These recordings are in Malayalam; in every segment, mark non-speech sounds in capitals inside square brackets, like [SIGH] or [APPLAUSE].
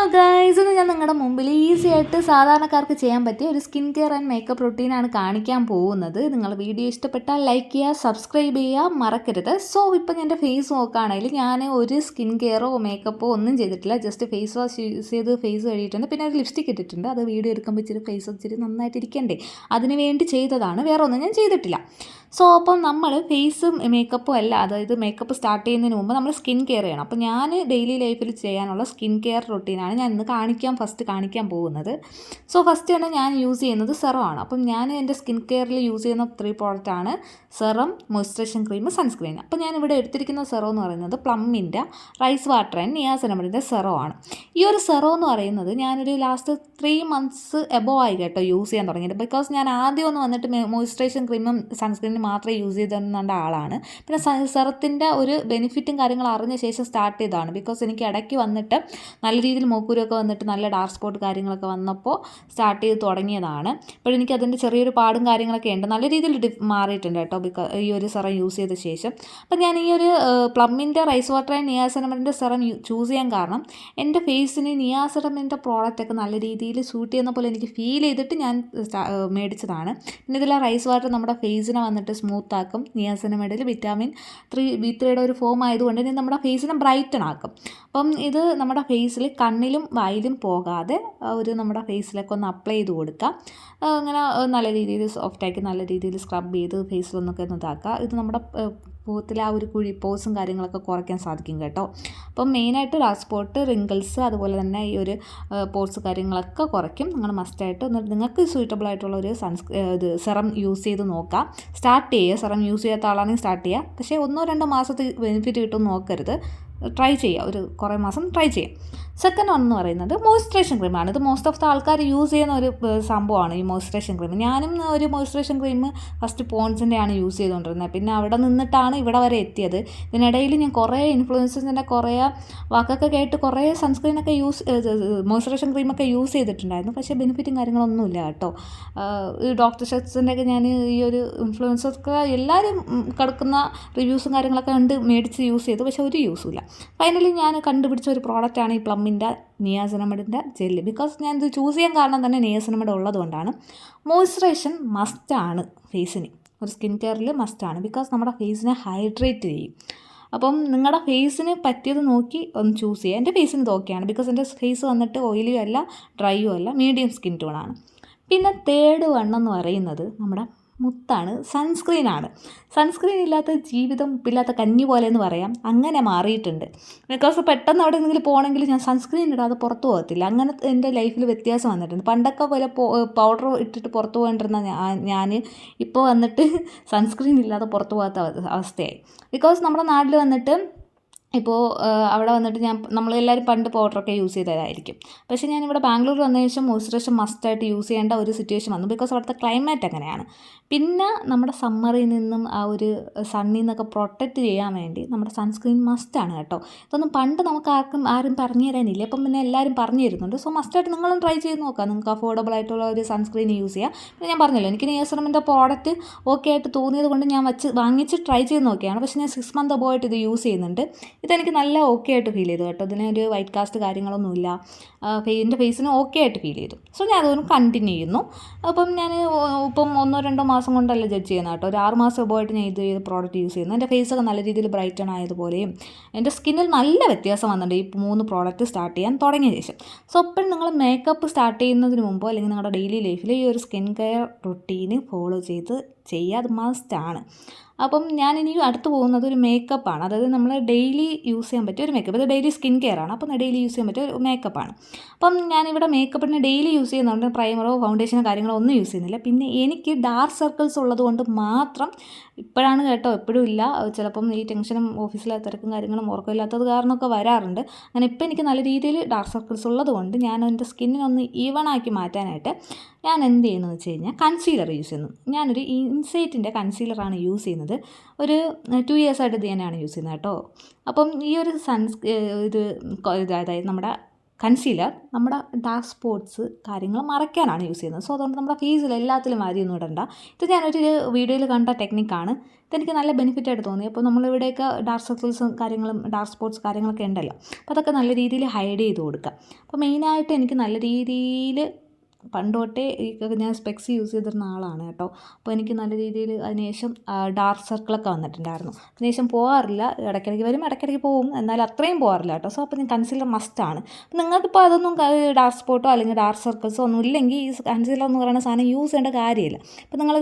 ഹലോ ഗൈസ് ഇന്ന് ഞാൻ നിങ്ങളുടെ മുമ്പിൽ ഈസി ആയിട്ട് സാധാരണക്കാർക്ക് ചെയ്യാൻ പറ്റിയ ഒരു സ്കിൻ കെയർ ആൻഡ് മേക്കപ്പ് റുട്ടീനാണ് കാണിക്കാൻ പോകുന്നത്. നിങ്ങൾ വീഡിയോ ഇഷ്ടപ്പെട്ടാൽ ലൈക്ക് ചെയ്യുക സബ്സ്ക്രൈബ് ചെയ്യുക മറക്കരുത്. സോ ഇപ്പം എന്റെ ഫേസ് നോക്കുകയാണെങ്കിൽ ഞാൻ ഒരു സ്കിൻ കെയറോ മേക്കപ്പോ ഒന്നും ചെയ്തിട്ടില്ല. ജസ്റ്റ് ഫേസ് വാഷ് യൂസ് ചെയ്ത് ഫേസ് കഴുകിയിട്ടുണ്ട്. പിന്നെ ഒരു ലിപ്സ്റ്റിക് ഇട്ടിട്ടുണ്ട്. അത് വീഡിയോ എടുക്കുമ്പോൾ ഇച്ചിരി ഫേസ് ഇച്ചിരി നന്നായിട്ട് ഇരിക്കണ്ടേ വേണ്ടി ചെയ്തതാണ്. വേറെ ഒന്നും ഞാൻ ചെയ്തിട്ടില്ല. സോ അപ്പം നമ്മൾ ഫേസും മേക്കപ്പും അല്ല അതായത് മേക്കപ്പ് സ്റ്റാർട്ട് ചെയ്യുന്നതിന് മുമ്പ് നമ്മൾ സ്കിൻ കെയർ ചെയ്യണം. അപ്പോൾ ഞാൻ ഡെയിലി ലൈഫിൽ ചെയ്യാനുള്ള സ്കിൻ കെയർ റൊട്ടീനാണ് ഞാൻ ഇന്ന് കാണിക്കാൻ ഫസ്റ്റ് കാണിക്കാൻ പോകുന്നത്. സോ ഫസ്റ്റ് തന്നെ ഞാൻ യൂസ് ചെയ്യുന്നത് സെറമാണ് അപ്പം ഞാൻ എന്റെ സ്കിൻ കെയറിൽ യൂസ് ചെയ്യുന്ന ത്രീ പ്രോഡക്റ്റാണ് സെറം മോയ്സ്ചറൈസേഷൻ ക്രീം സൺസ്ക്രീൻ അപ്പോൾ ഞാൻ ഇവിടെ എടുത്തിരിക്കുന്ന സെറോ എന്ന് പറയുന്നത് പ്ലമ്മിന്റെ റൈസ് വാട്ടർ ആൻഡ് നിയാസനമ്പിന്റെ സെറോ ആണ്. ഈ ഒരു സെറോ എന്ന് പറയുന്നത് ഞാനൊരു ലാസ്റ്റ് ത്രീ മന്ത്സ് എബോ ആയി കേട്ടോ യൂസ് ചെയ്യാൻ തുടങ്ങിയത് ബിക്കോസ് ഞാൻ ആദ്യം ഒന്ന് വന്നിട്ട് മോയ്സ്ചറൈസേഷൻ ക്രീമും സൺസ്ക്രീനും മാത്രമേ യൂസ് ചെയ്തിരുന്ന ആളാണ്. പിന്നെ സെറത്തിന്റെ ഒരു ബെനിഫിറ്റും കാര്യങ്ങളും അറിഞ്ഞ ശേഷം സ്റ്റാർട്ട് ചെയ്തതാണ്. ബിക്കോസ് എനിക്ക് ഇടയ്ക്ക് വന്നിട്ട് നല്ല രീതിയിൽ മൂക്കൂരൊക്കെ വന്നിട്ട് നല്ല ഡാർക്ക് സ്പോട്ട് കാര്യങ്ങളൊക്കെ വന്നപ്പോൾ സ്റ്റാർട്ട് ചെയ്ത് തുടങ്ങിയതാണ്. അപ്പോൾ എനിക്ക് അതിന്റെ ചെറിയൊരു പാടും കാര്യങ്ങളൊക്കെ ഉണ്ട്. നല്ല രീതിയിൽ മാറിയിട്ടുണ്ട് കേട്ടോ ബിക്കോ ഈ ഒരു സെറം യൂസ് ചെയ്ത ശേഷം. അപ്പം ഞാൻ ഈ ഒരു പ്ലമ്മിന്റെ റൈസ് വാട്ടർ ആൻഡ് നിയാസനമിന്റെ സെറം ചൂസ് ചെയ്യാൻ കാരണം എന്റെ ഫേസിന് നിയാസനമിന്റെ പ്രോഡക്റ്റൊക്കെ നല്ല രീതിയിൽ സൂട്ട് ചെയ്യുന്ന പോലെ എനിക്ക് ഫീൽ ചെയ്തിട്ട് ഞാൻ മേടിച്ചതാണ്. പിന്നെ ഇതിലെ റൈസ് വാട്ടർ നമ്മുടെ ഫേസിനെ വന്നിട്ട് സ്മൂത്ത് ആക്കും നിയാസനമിഡിൽ വിറ്റാമിൻ ത്രീ ബി ത്രീയുടെ ഒരു ഫോം ആയതുകൊണ്ട് ഇത് നമ്മുടെ ഫേസിനെ ബ്രൈറ്റൺ ആക്കും. അപ്പം ഇത് നമ്മുടെ ഫേസിൽ കണ്ണിലും വായിലും പോകാതെ ഒരു നമ്മുടെ ഫേസിലൊക്കെ ഒന്ന് അപ്ലൈ ചെയ്ത് കൊടുക്കുക അങ്ങനെ നല്ല രീതിയിൽ സോഫ്റ്റാക്കി നല്ല രീതിയിൽ സ്ക്രബ് ചെയ്ത് ഫേസിലൊന്നൊക്കെ ഒന്ന് ഇതാക്കുക ഇത് നമ്മുടെ മുഖത്തിലെ ആ ഒരു കുഴിപ്പോസും പോസും കാര്യങ്ങളൊക്കെ കുറയ്ക്കാൻ സാധിക്കും കേട്ടോ. അപ്പം മെയിനായിട്ട് ഡാർക്ക് സ്പോട്ട് റിങ്കിൾസ് അതുപോലെ തന്നെ ഈ ഒരു പോർട്സ് കാര്യങ്ങളൊക്കെ കുറയ്ക്കും. നിങ്ങൾ മസ്റ്റായിട്ട് നിങ്ങൾക്ക് സൂറ്റബിൾ ആയിട്ടുള്ള ഒരു സൺസ് ഇത് സെറം യൂസ് ചെയ്ത് നോക്കാം. സ്റ്റാർട്ട് ചെയ്യുക. സെറം യൂസ് ചെയ്യാത്ത ആളാണെങ്കിൽ സ്റ്റാർട്ട് ചെയ്യുക. പക്ഷേ ഒന്നോ രണ്ടോ മാസത്തെ ബെനിഫിറ്റ് കിട്ടും നോക്കരുത്. ട്രൈ ചെയ്യുക. ഒരു കുറേ മാസം ട്രൈ ചെയ്യാം. സെക്കൻഡ് എന്ന് പറയുന്നത് മോയ്സ്ചറേഷൻ ക്രീമാണ് ഇത് മോസ്റ്റ് ഓഫ് ദ ആൾക്കാർ യൂസ് ചെയ്യുന്ന ഒരു സംഭവമാണ് ഈ മോയ്സ്ചറേഷൻ ക്രീം ഞാനും ഒരു മോയ്സ്ചറേഷൻ ക്രീം ഫസ്റ്റ് പോൺസിന്റെ ആണ് യൂസ് ചെയ്തുകൊണ്ടിരുന്നത് പിന്നെ അവിടെ നിന്നിട്ടാണ് ഇവിടെ വരെ എത്തിയത്. ഇതിനിടയിൽ ഞാൻ കുറേ ഇൻഫ്ലുവൻസസിന്റെ കുറേ വാക്കൊക്കെ കേട്ട് കുറേ സൺസ്ക്രീനൊക്കെ യൂസ് മോയ്സ്ചറേഷൻ ക്രീമൊക്കെ യൂസ് ചെയ്തിട്ടുണ്ടായിരുന്നു. പക്ഷേ ബെനിഫിറ്റും കാര്യങ്ങളൊന്നുമില്ല കേട്ടോ. ഈ ഡോക്ടർ ഷെറ്റ്സിന്റെ ഒക്കെ ഞാൻ ഈ ഒരു ഇൻഫ്ലുവൻസൊക്കെ എല്ലാവരും കിടക്കുന്ന റിവ്യൂസും കാര്യങ്ങളൊക്കെ കണ്ട് മേടിച്ച് യൂസ് ചെയ്തു. പക്ഷേ ഒരു യൂസും ഇല്ല. ഫൈനലി ഞാൻ കണ്ടുപിടിച്ച ഒരു പ്രോഡക്റ്റാണ് ഈ പ്ലമ്മിന്റെ നിയാസിനമഡിന്റെ ജെല്ല്. ബിക്കോസ് ഞാൻ ഇത് ചൂസ് ചെയ്യാൻ കാരണം തന്നെ നിയാസനമഡ് ഉള്ളതുകൊണ്ടാണ്. മോയ്സ്ചറൈസേഷൻ മസ്റ്റാണ് ഫേസിന് ഒരു സ്കിൻ കെയറിൽ മസ്റ്റാണ് ബിക്കോസ് നമ്മുടെ ഫേസിനെ ഹൈഡ്രേറ്റ് ചെയ്യും. അപ്പം നിങ്ങളുടെ ഫേസിന് പറ്റിയത് നോക്കി ഒന്ന് ചൂസ് ചെയ്യുക. എന്റെ ഫേസിന് ഇതൊക്കെയാണ് ബിക്കോസ് എന്റെ ഫേസ് വന്നിട്ട് ഓയിലിയും അല്ല ഡ്രൈയും അല്ല മീഡിയം സ്കിൻ ടോണാണ് പിന്നെ തേർഡ് വണ്ണം എന്ന് പറയുന്നത് നമ്മുടെ മുത്താണ്. സൺസ്ക്രീനാണ്. സൺസ്ക്രീൻ ഇല്ലാത്ത ജീവിതം ഇല്ലാത്ത കഞ്ഞി പോലെ എന്ന് പറയാം. അങ്ങനെ മാറിയിട്ടുണ്ട്. ബിക്കോസ് പെട്ടെന്ന് അവിടെ എന്തെങ്കിലും പോകണമെങ്കിൽ ഞാൻ സൺസ്ക്രീൻ ഇടാതെ പുറത്തു പോകത്തില്ല. അങ്ങനെ എന്റെ ലൈഫിൽ വ്യത്യാസം വന്നിട്ടുണ്ട്. പണ്ടൊക്കെ പോലെ പൗഡർ ഇട്ടിട്ട് പുറത്തു പോകേണ്ടിരുന്ന ഞാൻ ഇപ്പോൾ വന്നിട്ട് [LAUGHS] സൺസ്ക്രീൻ ഇല്ലാതെ പുറത്തു പോകാത്ത അവസ്ഥയായി. ബിക്കോസ് നമ്മുടെ നാട്ടിൽ വന്നിട്ട് ഇപ്പോൾ അവിടെ വന്നിട്ട് ഞാൻ നമ്മളെല്ലാവരും പണ്ട് പൗഡറൊക്കെ യൂസ് ചെയ്തതായിരിക്കും. പക്ഷേ ഞാൻ ഞാനിവിടെ ബാംഗ്ലൂർ വന്നതിന് ശേഷം മോയ്സ്ചറൈസർ മസ്റ്റായിട്ട് യൂസ് ചെയ്യേണ്ട ഒരു സിറ്റുവേഷൻ വന്നു. ബിക്കോസ് അവിടുത്തെ ക്ലൈമറ്റ് അങ്ങനെയാണ്. പിന്നെ നമ്മുടെ സമ്മറിൽ നിന്നും ആ ഒരു സണ്ണിൽ നിന്നൊക്കെ പ്രൊട്ടക്റ്റ് ചെയ്യാൻ വേണ്ടി നമ്മുടെ സൺസ്ക്രീൻ മസ്റ്റാണ് കേട്ടോ. ഇതൊന്നും പണ്ട് നമുക്ക് ആർക്കും ആരും പറഞ്ഞു തരാനില്ല. ഇപ്പം പിന്നെ എല്ലാവരും പറഞ്ഞു തരുന്നുണ്ട്. സോ മസ്റ്റായിട്ട് നിങ്ങളും ട്രൈ ചെയ്ത് നോക്കാം. നിങ്ങൾക്ക് അഫോർഡബിൾ ആയിട്ടുള്ള ഒരു സൺസ്ക്രീൻ യൂസ് ചെയ്യാം. പിന്നെ ഞാൻ പറഞ്ഞല്ലോ എനിക്ക് നിയസറമിന്റെ പ്രോഡക്റ്റ് ഓക്കെ ആയിട്ട് തോന്നിയത് കൊണ്ട് ഞാൻ വെച്ച് വാങ്ങിച്ച് ട്രൈ ചെയ്ത് നോക്കിയാണ് പക്ഷേ ഞാൻ സിക്സ് മന്ത് അബോ ആയിട്ട് ഇത് യൂസ് ചെയ്യുന്നുണ്ട്. ഇതെനിക്ക് നല്ല ഓക്കെ ആയിട്ട് ഫീൽ ചെയ്തു കേട്ടോ. ഒരു വൈറ്റ് കാസ്റ്റ് കാര്യങ്ങളൊന്നുമില്ല. എന്റെ ഫേസിന് ഓക്കെ ആയിട്ട് ഫീൽ ചെയ്തു. സോ ഞാൻ അതൊന്നും കണ്ടിന്യൂ ചെയ്യുന്നു. അപ്പം ഞാൻ ഇപ്പം ഒന്നോ രണ്ടോ മാസം കൊണ്ടല്ല ജഡ്ജ് ചെയ്യുന്നത് കേട്ടോ. ഒരു ആറ് മാസം ആയിട്ട് ഞാൻ ഇത് ചെയ്ത് പ്രോഡക്റ്റ് യൂസ് ചെയ്യുന്നു. എന്റെ ഫേസൊക്കെ നല്ല രീതിയിൽ ബ്രൈറ്റൺ ആയതുപോലെയും എന്റെ സ്കിന്നിൽ നല്ല വ്യത്യാസം വന്നിട്ടുണ്ട് ഈ മൂന്ന് പ്രോഡക്റ്റ് സ്റ്റാർട്ട് ചെയ്യാൻ തുടങ്ങിയ ശേഷം. സോ അപ്പം നിങ്ങൾ മേക്കപ്പ് സ്റ്റാർട്ട് ചെയ്യുന്നതിന് മുമ്പോ അല്ലെങ്കിൽ നിങ്ങളുടെ ഡെയിലി ലൈഫിൽ ഈ ഒരു സ്കിൻ കെയർ റുട്ടീന് ഫോളോ ചെയ്ത് ചെയ്യുക അത് മസ്റ്റാണ്. അപ്പം ഞാൻ ഇനി അടുത്ത് പോകുന്നത് ഒരു മേക്കപ്പാണ്. അതായത് നമ്മൾ ഡെയിലി യൂസ് ചെയ്യാൻ പറ്റിയ ഒരു മേക്കപ്പ്. ഇത് ഡെയിലി സ്കിൻ കെയർ ആണ് അപ്പം ഡെയിലി യൂസ് ചെയ്യാൻ പറ്റിയ ഒരു മേക്കപ്പാണ്. അപ്പം ഞാനിവിടെ മേക്കപ്പിന് ഡെയിലി യൂസ് ചെയ്യുന്നുണ്ട്. പ്രൈമറോ ഫൗണ്ടേഷനോ കാര്യങ്ങളോ ഒന്നും യൂസ് ചെയ്യുന്നില്ല. പിന്നെ എനിക്ക് ഡാർക്ക് സർക്കിൾസ് ഉള്ളത് കൊണ്ട് മാത്രം ഇപ്പോഴാണ് കേട്ടോ എപ്പോഴും ഇല്ല. ചിലപ്പം ഈ ടെൻഷനും ഓഫീസിലെ തിരക്കും കാര്യങ്ങളും ഉറക്കമില്ലാത്തത് കാരണമൊക്കെ വരാറുണ്ട്. അങ്ങനെ ഇപ്പം എനിക്ക് നല്ല രീതിയിൽ ഡാർക്ക് സർക്കിൾസ് ഉള്ളതുകൊണ്ട് ഞാൻ എന്റെ സ്കിന്നിനൊന്ന് ആക്കി മാറ്റാനായിട്ട് ഞാൻ എന്ത് ചെയ്യുന്നത് വെച്ച് കഴിഞ്ഞാൽ കൺസീലർ യൂസ് ചെയ്യുന്നു. ഞാനൊരു ഇൻസൈറ്റിന്റെ കൺസീലറാണ് യൂസ് ചെയ്യുന്നത്. ഒരു ടു ഇയേഴ്സായിട്ട് ഇത് തന്നെയാണ് യൂസ് ചെയ്യുന്നത് കേട്ടോ. അപ്പം ഈ ഒരു സൺസ് ഇത് അതായത് നമ്മുടെ കൺസീലർ നമ്മുടെ ഡാർക്ക് സ്പോട്ട്സ് കാര്യങ്ങൾ മറയ്ക്കാനാണ് യൂസ് ചെയ്യുന്നത്. സോ അതുകൊണ്ട് നമ്മുടെ ഫേസിൽ എല്ലാത്തിലും ആദ്യമൊന്നും ഇടണ്ട. ഇത് ഞാനൊരു വീഡിയോയിൽ കണ്ട ടെക്നിക്കാണ് ഇതെനിക്ക് നല്ല ബെനിഫിറ്റ് ആയിട്ട് തോന്നി. അപ്പോൾ നമ്മളിവിടെയൊക്കെ ഡാർക്ക് സർക്കിൾസും കാര്യങ്ങളും ഡാർക്ക് സ്പോട്ട്സ് കാര്യങ്ങളൊക്കെ ഉണ്ടല്ലോ. അപ്പോൾ അതൊക്കെ നല്ല രീതിയിൽ ഹൈഡ് ചെയ്ത് കൊടുക്കുക. അപ്പോൾ മെയിനായിട്ട് എനിക്ക് നല്ല രീതിയിൽ പണ്ട് തൊട്ടേ ഈ ഞാൻ സ്പെക്സ് യൂസ് ചെയ്തിരുന്ന ആളാണ് കേട്ടോ. അപ്പോൾ എനിക്ക് നല്ല രീതിയിൽ അതിനുശേഷം ഡാർക്ക് സർക്കിളൊക്കെ വന്നിട്ടുണ്ടായിരുന്നു. അതിനുശേഷം പോകാറില്ല ഇടയ്ക്കിടയ്ക്ക് വരും ഇടയ്ക്കിടയ്ക്ക് പോകും എന്നാലും അത്രയും പോകാറില്ല കേട്ടോ. സോ അപ്പോൾ ഞാൻ കൺസീലർ മസ്റ്റാണ് അപ്പോൾ നിങ്ങൾക്കിപ്പോൾ അതൊന്നും ഡാർക്ക് സ്പോട്ടോ അല്ലെങ്കിൽ ഡാർക്ക് സർക്കിൾസോ ഒന്നും ഇല്ലെങ്കിൽ ഈ കൺസീലർ എന്ന് പറയുന്ന സാധനം യൂസ് ചെയ്യേണ്ട കാര്യമില്ല. ഇപ്പോൾ നിങ്ങൾ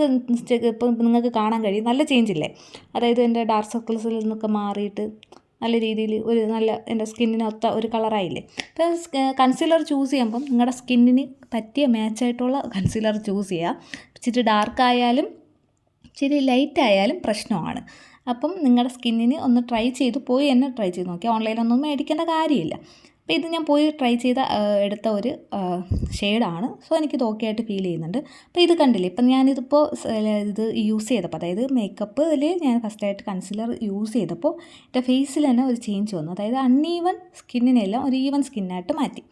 ഇപ്പോൾ നിങ്ങൾക്ക് കാണാൻ കഴിയും. നല്ല ചേഞ്ച് ഇല്ലേ? അതായത് എന്റെ ഡാർക്ക് സർക്കിൾസിൽ നിന്നൊക്കെ മാറിയിട്ട് നല്ല രീതിയിൽ ഒരു നല്ല എന്റെ സ്കിന്നിനൊത്ത ഒരു കളറായില്ലേ. അപ്പോൾ കൺസീലർ ചൂസ് ചെയ്യുമ്പം നിങ്ങളുടെ സ്കിന്നിന് പറ്റിയ മാച്ചായിട്ടുള്ള കൺസീലർ ചൂസ് ചെയ്യുക. ഇച്ചിരി ഡാർക്ക് ആയാലും ഇച്ചിരി ലൈറ്റ് ആയാലും പ്രശ്നമാണ്. അപ്പം നിങ്ങളുടെ സ്കിന്നിന് ഒന്ന് ട്രൈ ചെയ്ത് പോയി തന്നെ ട്രൈ ചെയ്ത് നോക്കി ഓൺലൈനൊന്നും മേടിക്കേണ്ട കാര്യമില്ല. അപ്പോൾ ഇത് ഞാൻ പോയി ട്രൈ ചെയ്ത എടുത്ത ഒരു ഷെയ്ഡാണ് സോ എനിക്കിത് ഓക്കെ ആയിട്ട് ഫീൽ ചെയ്യുന്നുണ്ട്. അപ്പോൾ ഇത് കണ്ടില്ലേ? ഇപ്പം ഞാനിതിപ്പോൾ ഇത് യൂസ് ചെയ്തപ്പോൾ അതായത് മേക്കപ്പിൽ ഞാൻ ഫസ്റ്റായിട്ട് കൺസിലർ യൂസ് ചെയ്തപ്പോൾ എന്റെ ഫേസിൽ തന്നെ ഒരു ചേഞ്ച് വന്നു. അതായത് അൺഈവൻ സ്കിന്നിനെല്ലാം ഒരു ഈവൻ സ്കിന്നായിട്ട് മാറ്റി.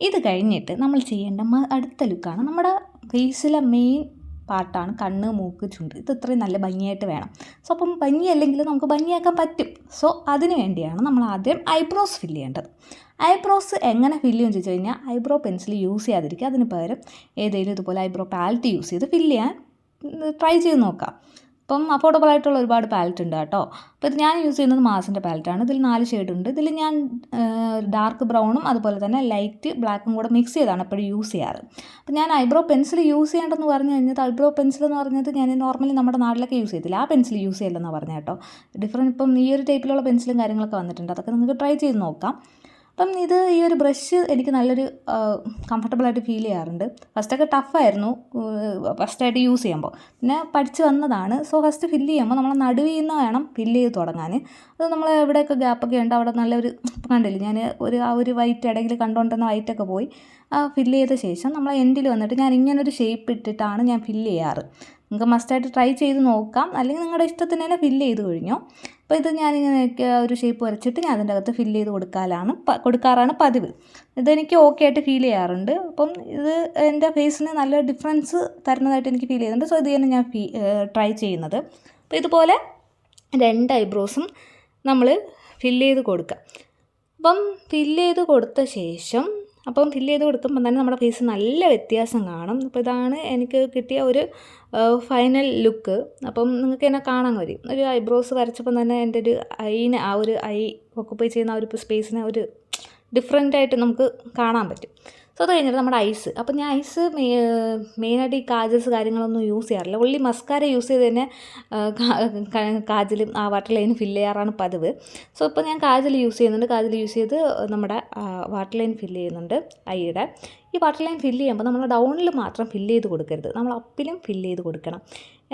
ഇത് കഴിഞ്ഞിട്ട് നമ്മൾ ചെയ്യേണ്ട അടുത്ത ലുക്കാണ് നമ്മുടെ ഫേസിലെ മെയിൻ പാർട്ടാണ് കണ്ണ് മൂക്ക് ചുണ്ട്. ഇത് ഇത്രയും നല്ല ഭംഗിയായിട്ട് വേണം. സോ അപ്പം ഭംഗിയല്ലെങ്കിൽ നമുക്ക് ഭംഗിയാക്കാൻ പറ്റും. സോ അതിന് വേണ്ടിയാണ് നമ്മൾ ആദ്യം ഐബ്രോസ് ഫില്ല് ചെയ്യേണ്ടത്. ഐബ്രോസ് എങ്ങനെ ഫില്ല് ചെയ്യുമെന്ന് ചോദിച്ചു കഴിഞ്ഞാൽ ഐബ്രോ പെൻസിൽ യൂസ് ചെയ്യാതിരിക്കുക. അതിന് പകരം ഏതെങ്കിലും ഇതുപോലെ ഐബ്രോ പാലറ്റ് യൂസ് ചെയ്ത് ഫില്ല് ചെയ്യാൻ ട്രൈ ചെയ്ത് നോക്കാം. അപ്പം അഫോർഡബിൾ ആയിട്ടുള്ള ഒരുപാട് പാലറ്റ് ഉണ്ട് കേട്ടോ. അപ്പോൾ ഇത് ഞാൻ യൂസ് ചെയ്യുന്നത് മാസിന്റെ പാലറ്റാണ് ഇതിൽ നാല് ഷെയ്ഡ് ഉണ്ട്. ഇതിൽ ഞാൻ ഡാർക്ക് ബ്രൗണും അതുപോലെ തന്നെ ലൈറ്റ് ബ്ലാക്കും കൂടെ മിക്സ് ചെയ്താണ് എപ്പോഴും യൂസ് ചെയ്യാറ്. അപ്പോൾ ഞാൻ ഐബ്രോ പെൻസിൽ യൂസ് ചെയ്യേണ്ടതെന്ന് പറഞ്ഞു കഴിഞ്ഞാൽ ഐബ്രോ പെൻസിൽ എന്ന് പറഞ്ഞത് ഞാൻ നോർമലി നമ്മുടെ നാട്ടിലൊക്കെ യൂസ് ചെയ്തില്ല ആ പെൻസിൽ യൂസ് ചെയ്യില്ലെന്നാണ് പറഞ്ഞത് കേട്ടോ. ഡിഫറെന്റ് ഇപ്പം ഈ ഒരു ടൈപ്പിലുള്ള പെൻസിലും കാര്യങ്ങളൊക്കെ വന്നിട്ടുണ്ട്. അതൊക്കെ നിങ്ങൾക്ക് ട്രൈ ചെയ്ത് നോക്കാം. അപ്പം ഇത് ഈ ഒരു ബ്രഷ് എനിക്ക് നല്ലൊരു കംഫർട്ടബിളായിട്ട് ഫീൽ ചെയ്യാറുണ്ട്. ഫസ്റ്റൊക്കെ ടഫായിരുന്നു ഫസ്റ്റായിട്ട് യൂസ് ചെയ്യുമ്പോൾ. പിന്നെ പഠിച്ച് വന്നതാണ്. സോ ഫസ്റ്റ് ഫില്ല് ചെയ്യുമ്പോൾ നമ്മൾ നടുവിൽ നിന്ന് വേണം ഫില്ല് ചെയ്ത് തുടങ്ങാൻ. അത് നമ്മൾ എവിടെയൊക്കെ ഗ്യാപ്പൊക്കെ ഉണ്ട് അവിടെ നല്ലൊരു കണ്ടില്ലേ ഞാൻ ഒരു ആ ഒരു വൈറ്റ് ഇടയിൽ കണ്ടുകൊണ്ടിരുന്ന വൈറ്റൊക്കെ പോയി ഫില്ല് ചെയ്ത ശേഷം നമ്മൾ എൻഡിൽ വന്നിട്ട് ഞാൻ ഇങ്ങനൊരു ഷേപ്പ് ഇട്ടിട്ടാണ് ഞാൻ ഫില്ല് ചെയ്യാറ്. നിങ്ങൾക്ക് മസ്റ്റായിട്ട് ട്രൈ ചെയ്ത് നോക്കാം. അല്ലെങ്കിൽ നിങ്ങളുടെ ഇഷ്ടത്തിന് തന്നെ ഫില്ല് ചെയ്ത് കഴിഞ്ഞോ. അപ്പോൾ ഇത് ഞാനിങ്ങനെ ഒരു ഷേപ്പ് വരച്ചിട്ട് ഞാൻ അതിന്റെ അകത്ത് ഫില്ല് ചെയ്ത് കൊടുക്കാനാണ് കൊടുക്കാറാണ് പതിവ്. ഇതെനിക്ക് ഓക്കെ ആയിട്ട് ഫീൽ ചെയ്യാറുണ്ട്. അപ്പം ഇത് എന്റെ ഫേസിന് നല്ല ഡിഫറൻസ് തരുന്നതായിട്ട് എനിക്ക് ഫീൽ ചെയ്യുന്നുണ്ട്. സോ ഇത് തന്നെ ഞാൻ ട്രൈ ചെയ്യുന്നത്. അപ്പോൾ ഇതുപോലെ രണ്ട് ഐബ്രോസും നമ്മൾ ഫില്ല് ചെയ്ത് കൊടുക്കുക അപ്പം ഫില്ല് ചെയ്ത് കൊടുത്ത ശേഷം അപ്പം ഫില്ല് ചെയ്ത് കൊടുക്കുമ്പോൾ തന്നെ നമ്മുടെ ഫേസ് നല്ല വ്യത്യാസം കാണും. അപ്പോൾ ഇതാണ് എനിക്ക് കിട്ടിയ ഒരു ഫൈനൽ ലുക്ക് അപ്പം നിങ്ങൾക്ക് എന്നെ കാണാൻ കഴിയും. ഒരു ഐബ്രോസ് വരച്ചപ്പം തന്നെ എന്റെ ഒരു ഐനെ ആ ഒരു ഐ ഒക്കുപ്പൈ ചെയ്യുന്ന ആ ഒരു സ്പേസിനെ ഒരു ഡിഫറെന്റായിട്ട് നമുക്ക് കാണാൻ പറ്റും. സോ അത് കഴിഞ്ഞിട്ട് നമ്മുടെ ഐസ്. അപ്പോൾ ഞാൻ ഐസ് മെയിനായിട്ട് ഈ കാജൽസ് കാര്യങ്ങളൊന്നും യൂസ് ചെയ്യാറില്ല. ഉള്ളി മസ്കാര യൂസ് ചെയ്ത് തന്നെ കാജലും ആ വാട്ടർ ലൈൻ ഫില്ല് ചെയ്യാറാണ് പതിവ്. സോ ഇപ്പോൾ ഞാൻ കാജൽ യൂസ് ചെയ്യുന്നുണ്ട്. കാജൽ യൂസ് ചെയ്ത് നമ്മുടെ വാട്ടർ ലൈൻ ഫില്ല് ചെയ്യുന്നുണ്ട് ഐയുടെ ഈ വാട്ടർ ലൈൻ ഫില്ല് ചെയ്യുമ്പോൾ നമ്മൾ ഡൗണിൽ മാത്രം ഫില്ല് ചെയ്ത് കൊടുക്കരുത്. നമ്മൾ അപ്പിലും ഫില്ല് ചെയ്ത് കൊടുക്കണം.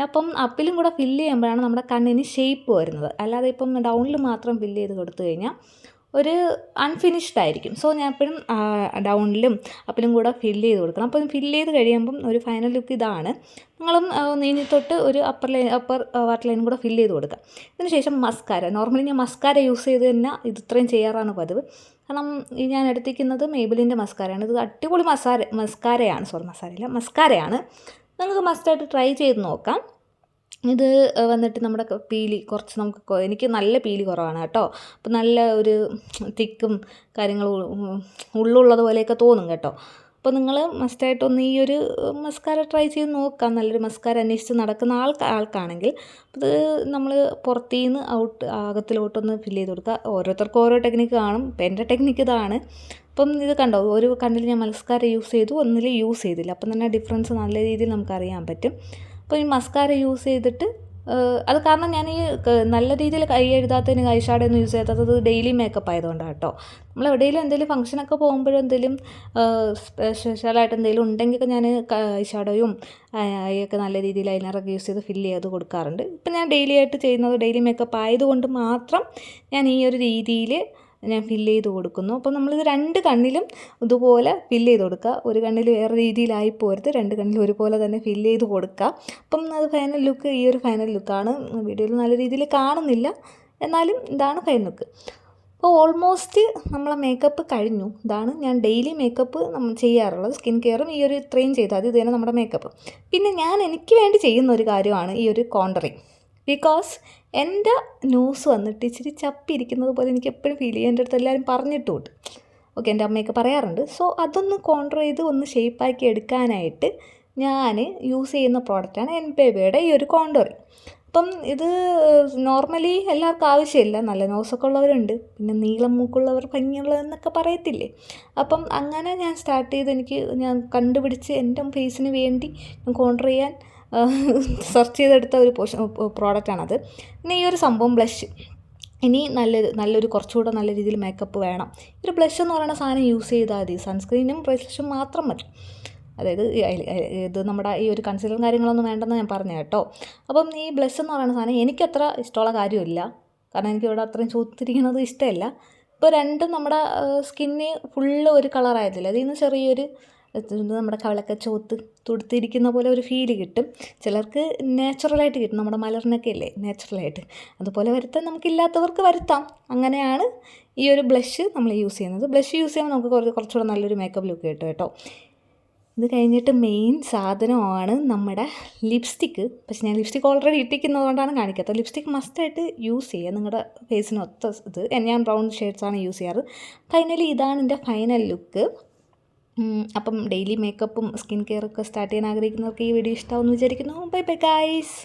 അപ്പം അപ്പിലും കൂടെ ഫില്ല് ചെയ്യുമ്പോഴാണ് നമ്മുടെ കണ്ണിന് ഷേപ്പ് വരുന്നത്. അല്ലാതെ ഇപ്പം ഡൗണിൽ മാത്രം ഫില്ല് ചെയ്ത് കൊടുത്തു കഴിഞ്ഞാൽ ഒരു അൺഫിനിഷ്ഡ് ആയിരിക്കും. സോ ഞാൻ എപ്പോഴും ഡൗണിലും അപ്പിലും കൂടെ ഫില്ല് ചെയ്ത് കൊടുക്കണം. അപ്പം ഫില്ല് ചെയ്ത് കഴിയുമ്പം ഒരു ഫൈനൽ ലുക്ക് ഇതാണ്. നിങ്ങളും നീന്തി തൊട്ട് ഒരു അപ്പർ ലൈൻ അപ്പർ വാട്ടർ ലൈനും കൂടെ ഫില്ല് ചെയ്ത് കൊടുക്കുക. ഇതിന് ശേഷം മസ്കാര നോർമലി ഞാൻ മസ്കാര യൂസ് ചെയ്ത് തന്നെ ഇത് ഇത്രയും ചെയ്യാറാണ് പതിവ്. കാരണം ഈ ഞാൻ എടുത്തിരിക്കുന്നത് മേബിലിന്റെ മസ്കാരയാണ് ഇത് അടിപൊളി മസാര മസ്കാരയാണ് സോറി മസാരയില്ല മസ്കാരയാണ് നിങ്ങൾക്ക് മസ്റ്റായിട്ട് ട്രൈ ചെയ്ത് നോക്കാം. ഇത് വന്നിട്ട് നമ്മുടെ പീലി കുറച്ച് നമുക്ക് എനിക്ക് നല്ല പീലി കുറവാണ് കേട്ടോ. അപ്പം നല്ല ഒരു തിക്കും കാര്യങ്ങളും ഉള്ളുള്ളത് പോലെയൊക്കെ തോന്നും കേട്ടോ. അപ്പോൾ നിങ്ങൾ മസ്റ്റായിട്ടൊന്ന് ഈ ഒരു മസ്കാര ട്രൈ ചെയ്ത് നോക്കാം. നല്ലൊരു മസ്കാര അന്വേഷിച്ച് നടക്കുന്ന ആൾ ആൾക്കാണെങ്കിൽ. അത് നമ്മൾ പുറത്തു നിന്ന് ഔട്ട് അകത്തിലോട്ടൊന്ന് ഫില്ല് ചെയ്ത് കൊടുക്കുക. ഓരോരുത്തർക്കും ഓരോ ടെക്നിക്ക് കാണും. ഇപ്പം എന്റെ ടെക്നിക്ക് ഇതാണ്. അപ്പം ഇത് കണ്ടോ ഒരു കണ്ണിൽ ഞാൻ മസ്കാര യൂസ് ചെയ്തു ഒന്നിൽ യൂസ് ചെയ്തില്ല. അപ്പം തന്നെ ഡിഫറൻസ് നല്ല രീതിയിൽ നമുക്ക് അറിയാൻ പറ്റും. അപ്പോൾ ഈ മസ്കാര യൂസ് ചെയ്തിട്ട് അത് കാരണം ഞാൻ ഈ നല്ല രീതിയിൽ കൈ എഴുതാത്തതിന് കൈ യൂസ് ചെയ്യാത്തത് ഡെയിലി മേക്കപ്പ് ആയതുകൊണ്ടാണ് കേട്ടോ നമ്മൾ എവിടെയെങ്കിലും എന്തെങ്കിലും ഫംഗ്ഷനൊക്കെ പോകുമ്പോഴും എന്തെങ്കിലും സ്പെഷ്യലായിട്ട് എന്തെങ്കിലും ഉണ്ടെങ്കിൽ ഞാൻ ഐ ഷാഡോയും നല്ല രീതിയിൽ അതിനറൊക്കെ യൂസ് ചെയ്ത് ഫില്ല് ചെയ്ത് കൊടുക്കാറുണ്ട്. ഇപ്പം ഞാൻ ഡെയിലി ആയിട്ട് ചെയ്യുന്നത് ഡെയിലി മേക്കപ്പ് ആയതുകൊണ്ട് മാത്രം ഞാൻ ഈ ഒരു രീതിയിൽ ഞാൻ ഫില്ല് ചെയ്ത് കൊടുക്കുന്നു. അപ്പോൾ നമ്മളിത് രണ്ട് കണ്ണിലും ഇതുപോലെ ഫില്ല് ചെയ്ത് കൊടുക്കുക. ഒരു കണ്ണിൽ വേറെ രീതിയിലായി പോരുത് രണ്ട് കണ്ണിലും ഒരുപോലെ തന്നെ ഫില്ല് ചെയ്ത് കൊടുക്കുക. അപ്പം അത് ഫൈനൽ ലുക്ക് ഈ ഒരു ഫൈനൽ ലുക്കാണ് വീഡിയോയിൽ നല്ല രീതിയിൽ കാണുന്നില്ല. എന്നാലും ഇതാണ് ഫൈനൽ ലുക്ക് അപ്പോൾ ഓൾമോസ്റ്റ് നമ്മളെ മേക്കപ്പ് കഴിഞ്ഞു. ഇതാണ് ഞാൻ ഡെയിലി മേക്കപ്പ് നമ്മൾ ചെയ്യാറുള്ളത്. സ്കിൻ കെയറും ഈ ഒരു ഇത്രയും ചെയ്താൽ ഇത് തന്നെ നമ്മുടെ മേക്കപ്പ് പിന്നെ ഞാൻ എനിക്ക് വേണ്ടി ചെയ്യുന്ന ഒരു കാര്യമാണ് ഈ ഒരു കോണ്ടറിങ് ബിക്കോസ് എന്റെ ന്യൂസ് വന്നിട്ട് ഇച്ചിരി ചപ്പിയിരിക്കുന്നത് പോലെ എനിക്ക് എപ്പോഴും ഫീൽ ചെയ്യും. എന്റെ അടുത്ത് എല്ലാവരും പറഞ്ഞിട്ടുമുണ്ട് ഓക്കെ എന്റെ അമ്മയൊക്കെ പറയാറുണ്ട്. സോ അതൊന്ന് കോൺട്രോ ചെയ്ത് ഒന്ന് ഷേപ്പാക്കി എടുക്കാനായിട്ട് ഞാൻ യൂസ് ചെയ്യുന്ന പ്രോഡക്റ്റാണ് എൻ ബേബിയുടെ ഈ ഒരു കോണ്ടോറിങ് അപ്പം ഇത് നോർമലി എല്ലാവർക്കും ആവശ്യമില്ല. നല്ല നോസൊക്കെ ഉള്ളവരുണ്ട്. പിന്നെ നീളം മൂക്കുള്ളവർ ഭംഗിയുള്ളതെന്നൊക്കെ പറയത്തില്ലേ? അപ്പം അങ്ങനെ ഞാൻ സ്റ്റാർട്ട് ചെയ്ത് എനിക്ക് ഞാൻ കണ്ടുപിടിച്ച് എന്റെ ഫേസിന് വേണ്ടി ഞാൻ കോൺട്രോൾ ചെയ്യാൻ [LAUGHS] സെർച്ച് ചെയ്തെടുത്ത ഒരു പോഷൻ പ്രോഡക്റ്റാണത് പിന്നെ ഈ ഒരു സംഭവം ബ്ലഷ് ഇനി നല്ലൊരു നല്ലൊരു കുറച്ചുകൂടെ നല്ല രീതിയിൽ മേക്കപ്പ് വേണം. ഒരു ബ്ലഷ് എന്ന് പറയുന്ന സാധനം യൂസ് ചെയ്താൽ മതി. സൺസ്ക്രീനും ബ്ലഷും മാത്രം മതി. അതായത് ഇത് നമ്മുടെ ഈ ഒരു കൺസീലറും കാര്യങ്ങളൊന്നും വേണ്ടെന്ന് ഞാൻ പറഞ്ഞു കേട്ടോ. അപ്പം ഈ ബ്ലഷ് എന്ന് പറയുന്ന സാധനം എനിക്കത്ര ഇഷ്ടമുള്ള കാര്യമില്ല. കാരണം എനിക്ക് ഇവിടെ അത്രയും ചോദിച്ചിരിക്കുന്നത് ഇഷ്ടമല്ല. ഇപ്പോൾ രണ്ടും നമ്മുടെ സ്കിന്നിന് ഫുള്ള് ഒരു കളറായതില്ല അതിൽ നിന്ന് ചെറിയൊരു നമ്മുടെ കവളൊക്കെ ചോത്ത് തുടുത്തിരിക്കുന്ന പോലെ ഒരു ഫീൽ കിട്ടും. ചിലർക്ക് നാച്ചുറലായിട്ട് കിട്ടും. നമ്മുടെ മലറിനൊക്കെ അല്ലേ നാച്ചുറലായിട്ട് അതുപോലെ വരുത്താൻ നമുക്കില്ലാത്തവർക്ക് വരുത്താം. അങ്ങനെയാണ് ഈ ഒരു ബ്ലഷ് നമ്മൾ യൂസ് ചെയ്യുന്നത്. ബ്ലഷ് യൂസ് ചെയ്യുമ്പോൾ നമുക്ക് കുറച്ച് കുറച്ചുകൂടെ നല്ലൊരു മേക്കപ്പ് ലുക്ക് കിട്ടും കേട്ടോ. ഇത് കഴിഞ്ഞിട്ട് മെയിൻ സാധനമാണ് നമ്മുടെ ലിപ്സ്റ്റിക്ക് പക്ഷേ ഞാൻ ലിപ്സ്റ്റിക് ഓൾറെഡി ഇട്ടിരിക്കുന്നതുകൊണ്ടാണ് കാണിക്കാത്തത്. ലിപ്സ്റ്റിക്ക് മസ്റ്റായിട്ട് യൂസ് ചെയ്യുക. നിങ്ങളുടെ ഫേസിനൊത്ത ഇത് ഞാൻ ബ്രൗൺ ഷെയ്ഡ്സാണ് യൂസ് ചെയ്യാറ്. ഫൈനലി ഇതാണ് എന്റെ ഫൈനൽ ലുക്ക് അപ്പം ഡെയിലി മേക്കപ്പും സ്കിൻ കെയറൊക്കെ സ്റ്റാർട്ട് ചെയ്യാൻ ആഗ്രഹിക്കുന്നവർക്ക് ഈ വീഡിയോ ഇഷ്ടമാവുമെന്ന് വിചാരിക്കുന്നു. Bye bye guys